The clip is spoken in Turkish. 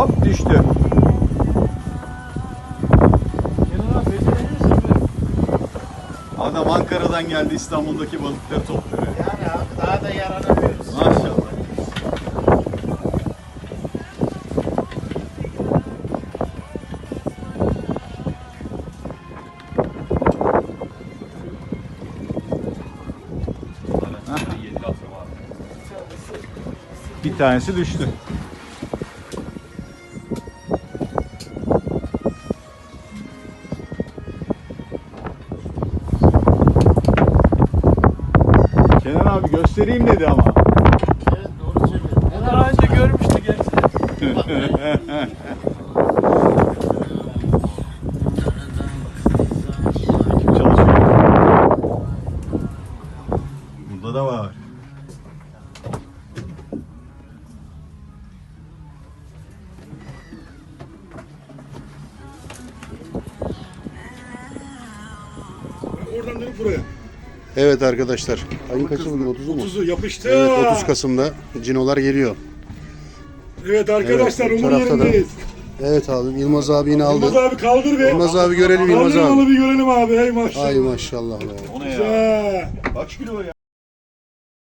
Hop düştü. Adam Ankara'dan geldi İstanbul'daki balıkları topluyor. Yani abi daha da yaranamıyoruz. Maşallah. Bir tanesi düştü. Abi göstereyim dedi ama. Evet doğru söylüyorsun. Bunu daha önce görmüştü gerçi. Çalışıyor. Burada da var. Oradan dönüp buraya. Evet arkadaşlar. Ayın kaçı bugün 30'u mu? 30'u yapıştı. Evet 30 Kasım'da cinolar geliyor. Evet arkadaşlar Evet, bu Umur tarafta da- yerindeyiz. Evet abi Yılmaz abi yine Yılmaz aldı. abi kaldır be. Yılmaz abi görelim Yılmaz Kaldır abi. malı bir görelim abi. Hey maşallah. Ay maşallah be. O ne ya? Güzel. Kaç kilo ya?